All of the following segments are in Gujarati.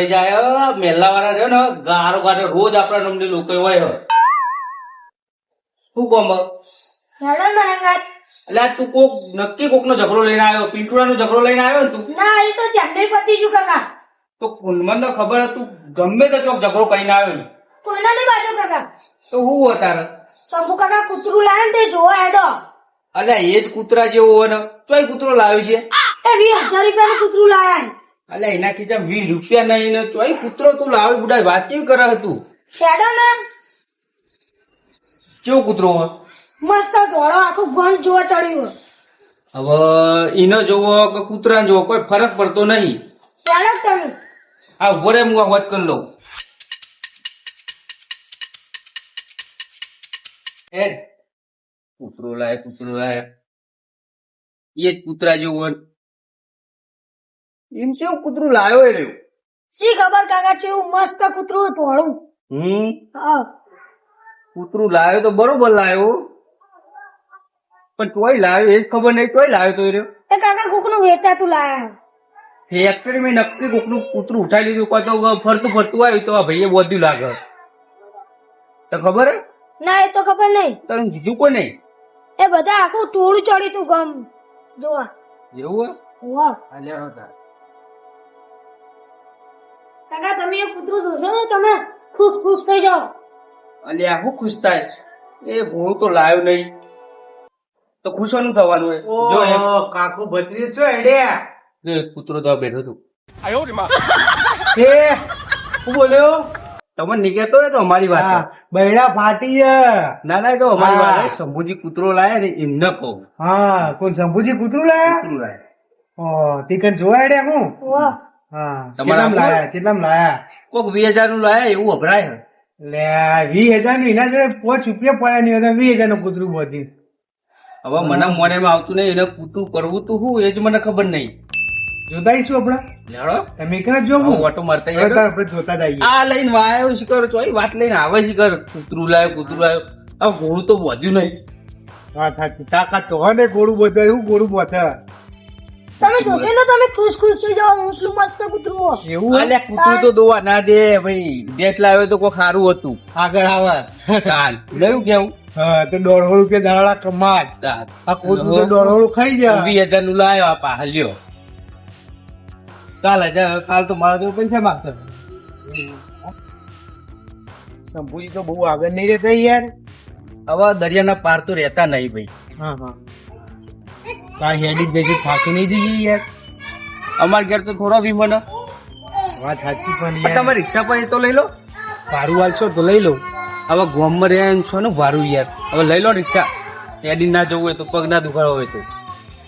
ગભરાઈ જાય મેલા વાળા રહ્યો ને ગારો ગારો રોજ આપણા નમની લોકો હોય શું કોમ ને એટલે તું કોક નક્કી કોક નો ઝઘડો લઈને આવ્યો પિંટુડા નો ઝઘડો લઈને આવ્યો ને તું? ના એ તો જમ્મે પતી ગયું કાકા તો મને ખબર તું ગમે તે ચોક ઝઘડો કરીને આવ્યો ને. કોના ની બાજુ કાકા તો હું તારે શંભુ કાકા કૂતરું લાવે ને તે જોવા હેડો. અલ્યા એ જ કૂતરા જેવો હોય ને. ચોય કૂતરો લાવ્યો છે? એ વીસ હજાર રૂપિયાનું કૂતરું લાયા અલ્યા એના ખીચા વીસ રૂપિયા નહીં ને ચોય કૂતરો તું લાવ બુડા વાત કેવી કરે હતું શેડો ને? કેવો કૂતરો મસ્ત જોડો આખું ગણ જોવા ચડ્યું હવે ઈનો જોવો કે કૂતરા જોવો કોઈ ફરક પડતો નહીં. ફરક તમે. આ ઊભો રે હું વાત કરી લઉં. હે કૂતરો લાય કૂતરો લાય. એ જ કૂતરા જેવો એમ છે કૂતરું લાયો એ રહ્યું? શી ખબર કાકા કેવું મસ્ત કૂતરું ધોળું હમ? હા. કૂતરું લાયો તો બરોબર લાવ્યો પણ તોય લાવ્યો એ જ ખબર નહીં તોય લાવ્યો તો એ રહ્યો. એ કાકા કોકનું વેચાતું લાયા ફેક્ટરી મેં નક્કી કોકનું કૂતરું ઉઠાઈ લીધું કોઈ તો ફરતું ફરતું આવ્યું તો આ ભાઈએ વધ્યું લાગે. તો ખબર હે? ના એ તો ખબર નહીં. તને કીધું કોઈ નહીં. એ બધા આખું ટોળું ચડ્યું તું ગમ. જોવા. જેવું હે? અલ્યા તાર. કાકા તમે એ કૂતરું જોશો ને તમે ખુશ ખુશ થઈ જાઓ. અલ્યા હું ખુશ થાય એ હું તો લાવ્યો નહીં. તો ખુશવાનું થવાનું હોય જો કાકુ ભત્રીજો છો જો એક કૂતરો તો બેઠો હતું. એ હું? બોલ્યો? તમે નીકળતો હોય તો અમારી વાત બૈડા ફાટી. ના ના એ તો અમારી વાત શંભુજી કૂતરો લાયા ને એમને કહું. હા કોણ શંભુજી કૂતરું લાયા? કૂતરું લાયા. ઓ તીકન જોવા એડ્યા હું? વાહ. હા તમારા કેટલામ લાયા? કેટલામ લાયા? કોક વીસ હજારનું લાયા? એવું અભરાય લે વીસ હજારનું એના જોડે પાંચ રૂપિયા પડ્યા નહીં હતા વીસ હજારનું કૂતરું પહોંચી હવે મને મોનેમાં આવતું નહીં એને કૂતરું કરવું તું શું એ જ મને ખબર નહીં. જોતાઈશું આપડે લેડો તમે ક્યાં જો હું ઓટો મારતા જઈએ. આપણે જોતા જ આવીએ. આ લઈને વાયો શિકર છો? વાત લઈને આવે શિકર કૂતરું લાયો કૂતરું લાયો. આ ઘોડું તો વધ્યું નહીં. હા તાકાત તો હોય ને ગોળું બધા એવું ગોળું બધે તમે જોશો ને તમે ખુશ ખુશ થઈ જાવ હું શું મસ્ત કૂતરું એવું હોય? કૂતરું તો દોવા ના દે ભાઈ. ડેટ લાવ્યો તો કોઈ સારું હતું. આગળ આવે. કાલ લેવું કેવું? હા તો દોઢસો રૂપિયા દાડા આ કૂતરું દોઢસો ખાઈ જાય. વીસ હજારનું લાવ્યો આ પા લ્યો કાલ હજાર કાલ તો મારા તો પૈસા માંગતો શંભુજી તો બહુ આગળ નહીં રહેતા યાર. હવે દરિયાના પાર તો રહેતા નહીં ભાઈ. હા હા. કાંઈ હેડી જ થાકી નહીં જઈએ યાર. અમાર ઘેર તો થોડો બી મને. વાત સાચી પણ યાર તમે રિક્ષા પર તો લઈ લો. ભાડું વાલશો તો લઈ લો હવે ગોમમાં રહ્યા છો ને ભારું યાર. હવે લઈ લો રિક્ષા. હેડી ના જવું હોય તો પગ ના દુખાડો હોય તો.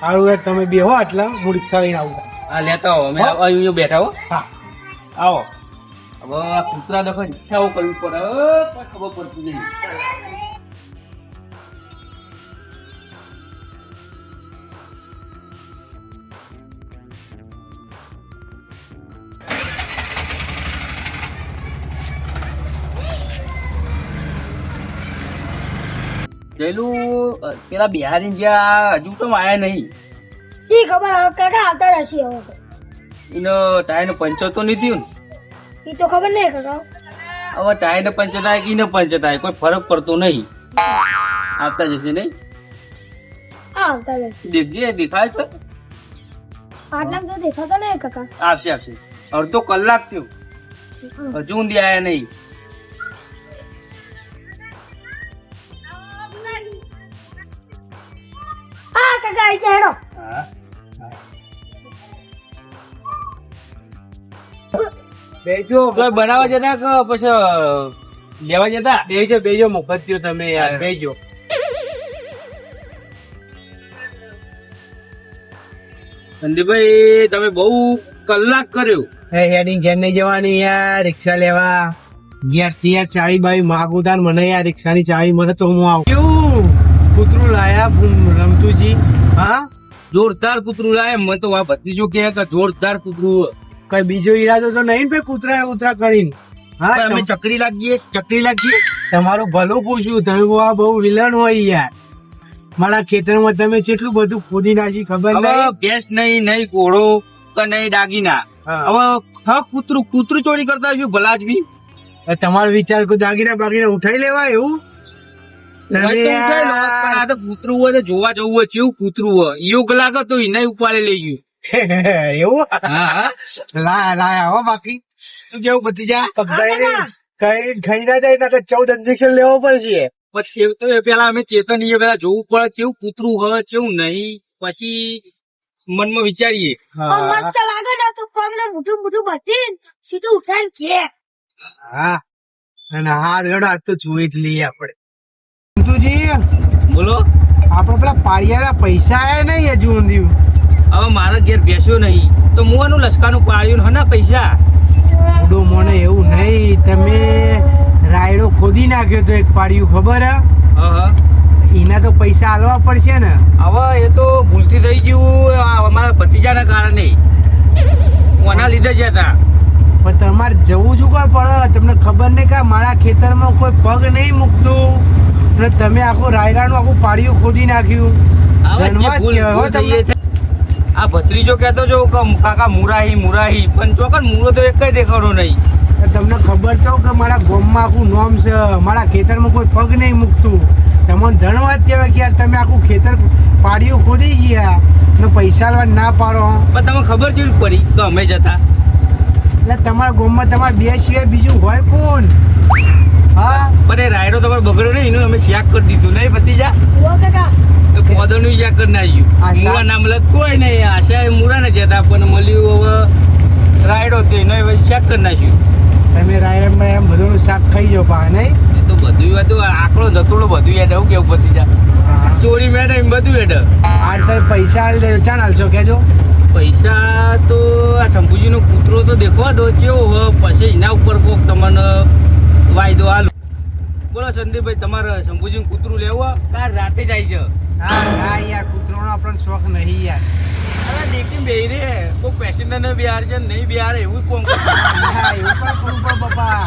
સારું યાર તમે બે હો આટલા હું રિક્ષા લઈને આવું. આ લેતા આવો. અમે અહીંયા બેઠા હો. હા. આવો. હવે કૂતરા દખો ઈચ્છાઓ કરવી પડે. ખબર પડતી નહીં. પેલું પેલા બિહારી જ્યાં હજુ તો આયા નહીં. શી ખબર? હવે કાકા આવતા રહેશે હવે. એનો ટાયર નો પંચર તો નહીં થયું ને? ઈ તો ખબર નહીં કાકા. હવે ટાયર ને પંચર થાય કે એને પંચર થાય? કોઈ ફરક પડતો નહીં. આવતા જશે નહીં? આવતા જશે દેખજે દેખાય છે આટલામાં તો દેખાતા નહીં કાકા. આવશે આવશે. અડધો કલાક થયો. હજુ ઊંધી આયા નહીં. હા કાકા આઈ ગયા હેડો બેજો બનાવવા જતા કે પછી લેવા જતા? બેજો બેજો મફત થયો તમે યાર. બેજો. સંદીપભાઈ તમે બહુ કલાક કર્યો. હે હેડિંગ ઘેર નહીં જવાની યાર રિક્ષા લેવા. ઘેર ત્યાં યાર ચાવી બાવી માગું તાર મને યાર રિક્ષા ની ચાવી મને તો હું આવું. કૂતરું લાયા રમતુજી હા? જોરદાર કૂતરું લાય. મને તો આ ભત્રીજો કહે કે જોરદાર કૂતરું કઈ બીજો ઈરાદો તો નહીં ભાઈ કૂતરા ઉતરા કરીને. હા અમે ચકરી લાગીએ ચકરી લાગીએ. તમારું ભલું પૂછ્યું તમે આ બહુ વિલન હોય યાર. મારા ખેતરમાં તમે કેટલું બધું ખોદી નાખી ખબર નહીં? ભેંસ નહીં નહીં ઘોડો કે નહીં દાગીના. હવે હા કૂતરું કૂતરું ચોરી કરતા હશું ભલા જ તમારો વિચાર દાગીના બાગીના ઉઠાઈ લેવા એવું? કૂતરું હોય જોવા જવું હોય કેવું કૂતરું હોય? યોગ લાગે તો એને ઉપાડે લઈ ગયું. એવું? હા હા. લાયા લાયા હો બાકી. શું કેવું ભતીજા કઈ કઈ ખાઈ ના જાય ના ચૌદ ઇન્જેક્શન લેવો પડશે. પછી તો પેલા અમે ચેતનીએ પેલા જોવું પડે કેવું કૂતરું હોય કેવું નહીં. પછી મનમાં વિચારીએ. મસ્ત લાગે ને તો પગ ને મોટું મોટું બધી સીધું ઉઠાઈને કે. હા. અને હા રેડા તો જોઈ જ લઈએ આપણે. તું બોલો. આપણે પેલા પાડિયાના પૈસા આયા નહીં હજુ ઊંધ્યું હવે મારા ઘેર બેસ્યો નહીં. તો હું એનું લસકાનું પાડ્યું ને હના પૈસા? થોડું મને એવું નહીં. તમે રાયડો ખોદી નાખ્યો તો એક પાડ્યું ખબર હે? એના તો પૈસા આલવા પડશે ને. હવે એ તો ભૂલથી થઈ ગયું અમારા ભતીજાના કારણે. કોના લીધે જ હતા. પણ તમારે જવું જ કોઈ પડે? તમને ખબર નહીં કે મારા ખેતરમાં કોઈ પગ નહીં મૂકતું? અને તમે આખું રાયડાનું આખું પાડ્યું ખોદી નાખ્યું. જે. આ ભત્રીજો કહેતો જો કાકા મુરાહી મુરાહી. પણ ચોકન મૂરો તો એક દેખાડો નહીં. તમને ખબર તો કે મારા ગામમાં આખું નોમ છે. મારા ખેતરમાં કોઈ પગ નહીં મૂકતું. તમને ધનવાદ કહેવાય કે યાર તમે આખું ખેતર પાડ્યું ખોદી ગયા ને પૈસા લેવા ના પાડો. પણ તમને ખબર કેવી પડી કે અમે જતા એટલે તમારા ગામમાં તમારા બે સિવાય બીજું હોય કોણ? હા. પણ એ રાયડો તમારે બગડ્યો નહીં એનું અમે શાક કરી દીધું. નહીં ભતીજા ઓ કાકા. એ પોદરનું શાક કરી નાખ્યું? મૂળા નામ કોઈ નહીં આશા મૂળા ને જતા પણ મળ્યું હવે રાયડો તો એનો હવે શાક કરી નાખ્યું. તમે રાયરમાં એમ બધું શાક ખાઈ જાઓ પા નહીં? એ તો બધું હતું આકડો ધતુડો બધું યાદ આવું કેવું ભતીજા ચોરી મેડમ એમ બધું એડ આ તો પૈસા આલી દે ચાલ હાલશો કેજો પૈસા તો આ શંભુજીનો કૂતરો તો દેખવા દો કેવો હોય પછી એના ઉપર કોક તમને વાયદો હાલ. બોલો સંદીપભાઈ તમારે શંભુજીનું કૂતરું લેવું? કાલ રાતે જ આવી હા હા યાર કૂતરોનો આપણને શોખ નહીં યાર. અરે દેખી બે રે. કોઈ પેસેન્જર ને બિહાર છે ને નહીં બિહાર એવું કરતું. હા એવું પણ પડે પપ્પા.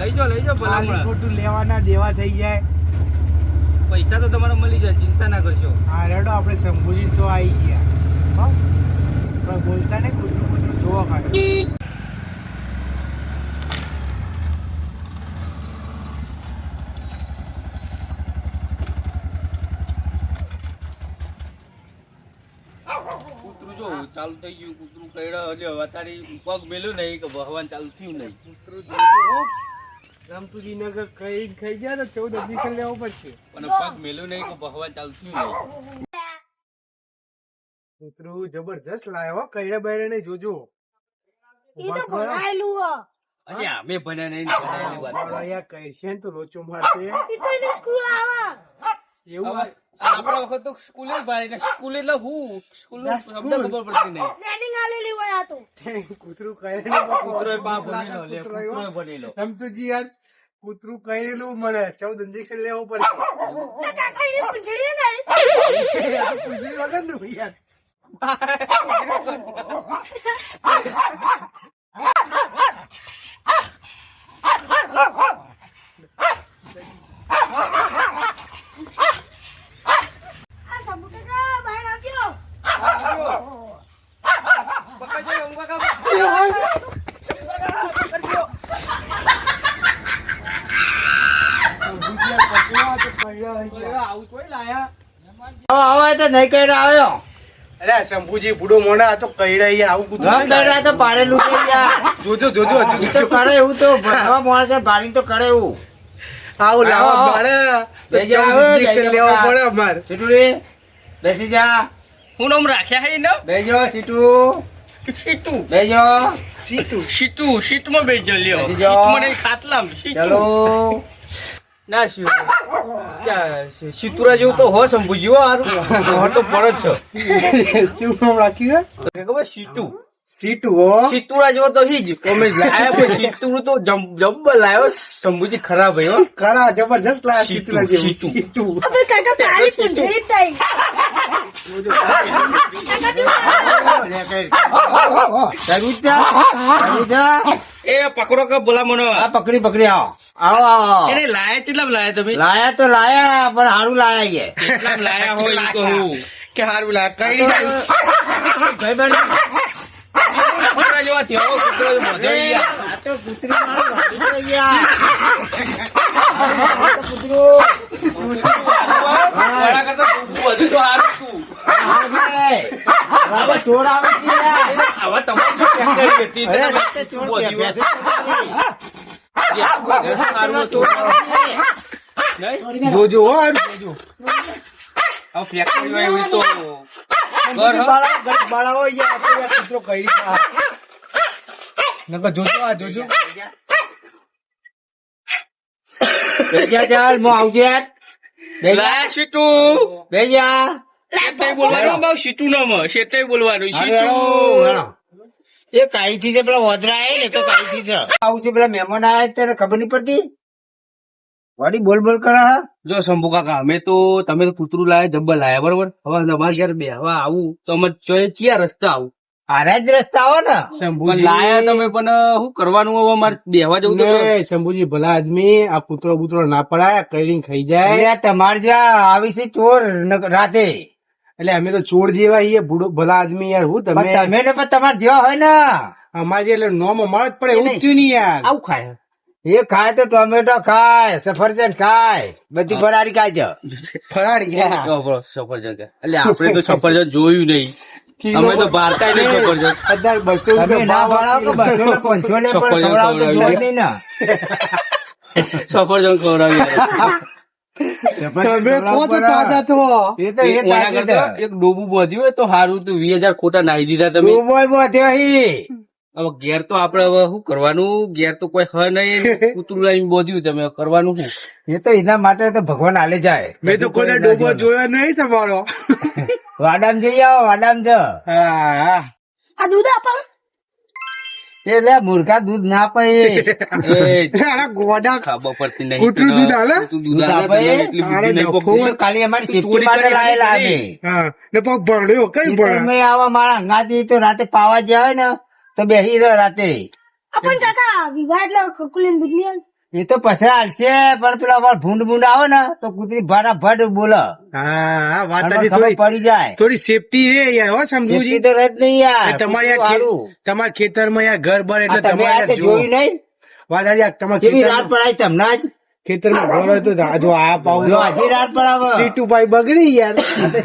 લઈ જાઓ લઈ જાઓ ભલા ખોટું લેવાના દેવા થઈ જાય. પૈસા તો તમારે મળી જાય ચિંતા ના કરશો. હા રેડો આપણે શંભુજી તો આવી ગયા. હો? બોલતા નહીં કૂતરું કૂતરું જોવા ખાલી કૂતરું જો ચાલુ થઈ ગયું કૂતરું કઈડો હલ્યો તારી પગ મેલ્યું નહીં કે ભગવાન ચાલુ થયું નહીં. કૂતરું રામતુજી નગર કઈ ખાઈ ગયા તો ચૌદ એડમિશન લેવું પડશે. પણ પગ મેલ્યું નહીં કે ભગવાન ચાલુ થયું નહીં. કૂતરું જબરજસ્ત લાયો કઈડે કઈડા નહીં જોજો. ઈ તો ભણાયેલું હો. અરે અમે ભણ્યા નહીં ભણ્યાની વાત કઈ છે. ને તો લોચો મારશે. ઈ તો સ્કૂલ આવે. એવું આપણા વખત તો સ્કૂલે ભારે સ્કૂલ એટલે હું? સ્કૂલ નો શબ્દ ખબર પડતી નહીં. ટ્રેનિંગ આલેલી હોય આ તો. કૂતરું કહેલું કૂતરો પાપ ભણેલો લે એમ તો જી યાર કૂતરું કહેલું મને. ચૌદ ઇન્જેક્શન લેવું પડે પૂંછડી વગરનું યાર. આ સબુ કાકા બહાર આવજો પકડજો ઊંઘવા કામ. સમતુજી આ પકડ્યો તો કઈડા હોય ગયા. આવું કોઈ લાયા હવે તો નહીં કર્યો આવ્યો અરે શંભુજી બુડો મોડા તો કઈડા યાર આવું રમ કર્યા તો પાડેલું છે યાર જોજો જોજો હજુ તો કરે એવું તો ભણવા તો કરે એવું આવું લાવો. મારે લેવો પડે અમારે? બેસી જા. હું નામ રાખ્યા હે ને બેજો સીટુ. સીટુ. બેજો. સીટુ. સીટુ સીટમાં બેજો લ્યો. મને. સીટમાં સીટુ. ચલો. ના શિવ ક્યાં સિતુરા જેવું તો હો શંભુજી હો હારું. તો પર જ છે. શું નામ રાખ્યું હે? કે ખબર? સીટુ. સીટું હો જેવો તો હી જ કોમેજ લાયા પણ તો જબ્બર લાયો. શંભુજી ખરાબ હે હો ખરા જબરજસ્ત લાયા સીટું જેવું. કાકા તારી એ પકડો કે બોલા મને. આ પકડી પકડી આવો. આવો આવો એને લાયા કેટલા લાયા તમે? લાયા તો લાયા પણ હારું લાયા છે કેટલા લાયા હોય તો કે હારું લાયા. કઈ ભાઈ કૂતરા જેવા હો, કૂતરો તો કૂતરું મારું કૂતરું. કરતા કૂતરું વધુ તો હારું તું. હા, ચોર આવે હવે તમારે હતી. બોધી? જોજો જોજો હવે ફેક્ટરી હોય તો કર બાળા ગરીબ બાળા હોય કૂતરો કઈ નકર જોજો આ જોજો. બેજા ચાલ મો આવજે બેજા. સીટુ. બેજા. શેઠાઈ બોલવાનું? બહુ સીટુ ન મ. શેઠાઈ બોલવાનું? સીટુ. એ કાઈથી છે પેલા વોદરા આવે ને તો કાઈથી છે. આવું છે પેલા મહેમાન આયા ત્યારે ખબર નહીં પડતી? વાડી બોલ બોલ કરા હા? જો શંભુ કાકા અમે તો તમે તો કૂતરું લાયા જબ્બર લાયા બરોબર? હવે તમારા ઘેર બે હવે આવું તો અમે ચોય ચિયા રસ્તા આવું? આરા જ રસ્તા આવો ને. શંભુજી લાયા તમે પણ શું કરવાનું હવે અમારે બેહવા જવું તો શંભુજી ભલા આદમી આ પુત્રો બુતરો ના પડાય કરીને ખાઈ જાય. તમારે જ્યાં આવી છે ચોર રાતે. એટલે અમે તો ચોર જેવા છીએ ભલા આદમી યાર હું તમે તમે ને પણ તમારે જેવા હોય ને. અમારે જે એટલે નોમ અમારે જ પડે એવું થયું નહીં યાર. આવું ખાય? એ ખાય તો ટોમેટો ખાય સફરજન ખાય. બધી ફરાળી ખાય છે. બરો, સફરજન એટલે આપણે તો સફરજન જોયું નહીં. અમે તો ભારતાય નહીં સફરજન હજાર બસો ના ભણાવો કે બસો ને પાંચસો ને પણ ખવડાવો તો ખવડાવી જોવા જ દે. નહીં ને સફરજન ખવડાવ્યા તમે તો તાજા તો એ તો એ એના તાકી કરતા છે. એક ડોબું બોધ્યું તો સારું તું વીસ હજાર ખોટા નાહી દીધા તમે ડોબો અહીં. હવે ઘેર તો આપડે હવે શું કરવાનું? ઘેર તો કોઈ હ નહીં. કૂતરું લાવી બોધ્યું તમે કરવાનું શું? એ તો એના માટે તો ભગવાન આલે જાય. મેં તો કોઈ ડોબો જોયો. નહીં તમારો. વાડામ જઈ આવો વાડામ જ. આ દૂધ આપો. એ લે મૂર્ખા દૂધ ના પાય એ ગોડા ખબર પડતી નહીં. કૂતરું દૂધ આલે? દૂધ આપે? એટલી બુદ્ધિ નહીં. પકડી. ખાલી અમારી સેફટી ચોરી માટે લાયેલા અમે. હા ને પગ ભણ્યો કઈ ભણ તમે આવા મારા અંગાતી તો રાતે પાવા જાય આવે ને તો બેસી રહ્યો રાતે. પણ કાકા વિવાહ એટલે ખડકુલીને દૂધ નહીં એ તો પછી હાલશે પણ પેલા અમાર ભૂંડ ભૂંડ આવે ને તો કુતરી ભાડા ભટ બોલે. હા વાત પડી જાય. થોડી સેફટી રે યાર હો સમજુ સમજુજી તો રહે જ નહીં યાર તમારે તમારા ખેતરમાં યાર ઘર બર એટલે તમારે. જોયું નહીં? વાત હાચી, તમારે કેવી રાત પડાય તમને જ ખેતરમાં ઘર હોય તો જો આ પાવ જો હજી રાત પડાવે. સીટુ ભાઈ બગડી યાર.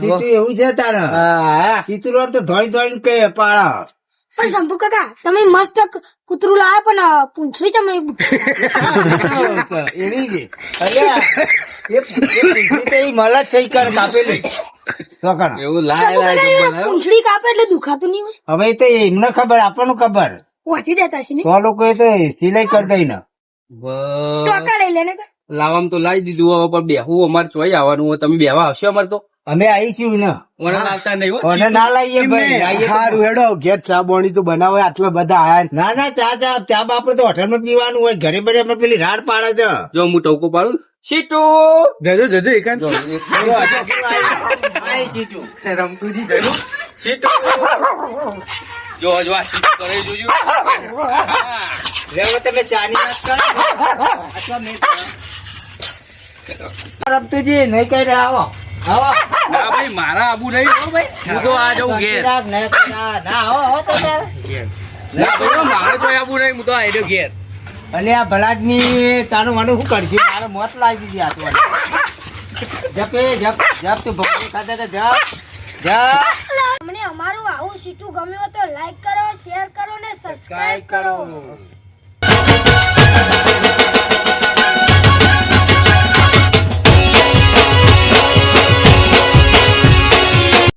સીટુ એવું છે તારે. હા હા. સીતું તો ધોળી ધોળી કે પાડા. પણ શંભુ કાકા તમે મસ્ત કૂતરું લાવે પણ પૂંછડી એવી છે એ એ પૂંછડી તો મળે છે કર કાપેલી. એવું લાય પૂંછડી કાપે એટલે દુખાતું નહીં હોય? હવે એ તો એમને ખબર આપણને ખબર. વાંચી દેતા છે તો લોકો તો સિલાઈ કરી દઈ ને. ટોકા લઈ લે ને લાવવામાં તો લાવી દીધું હવે પણ બેહવું અમારે ચોઈ આવવાનું તમે બેહવા આવશો અમારે તો? અમે ને લાવતા નહીં ઓને ના લાવીએ ભાઈ. હારું હેડો ઘેર ચા બોણી તો બનાવો આટલા બધા આયા ના ના ચા ચા ચા બાપડે તો હોટેલમાં પીવાનું હોય. ઘરે બડે અમે પેલી રાડ પાડે છે. જો હું ટોકો પાડું. સીટુ જજો જજો એકાંત. જો, એક- આઈ રમતુજી જજો. સીટુ જો જો આ સીટુ કરે જોજો. લેવો તમે ચાની વાત કરો. અથવા મેં કરો. રમતુજી નહીં કહી રહ્યા આવો. આવો. ના ભાઈ મારા આબુ નહીં હો ભાઈ. હું તો આ જાઉં ઘેર. ના ના, ના આવો આવો તો ના ભાઈ મારે તો આબુ નહીં હું તો આયડો ઘેર. અને આ ભલાદમી તારું મને શું કરજે? મારે મોત લાગી દીધી આ તો જપે જપ જપ તું ભગવાન ખાતે તો જપ જપ. તમને અમારું આવું સીટું ગમ્યું હોય તો લાઈક કરો શેર કરો ને સબસ્ક્રાઇબ કરો.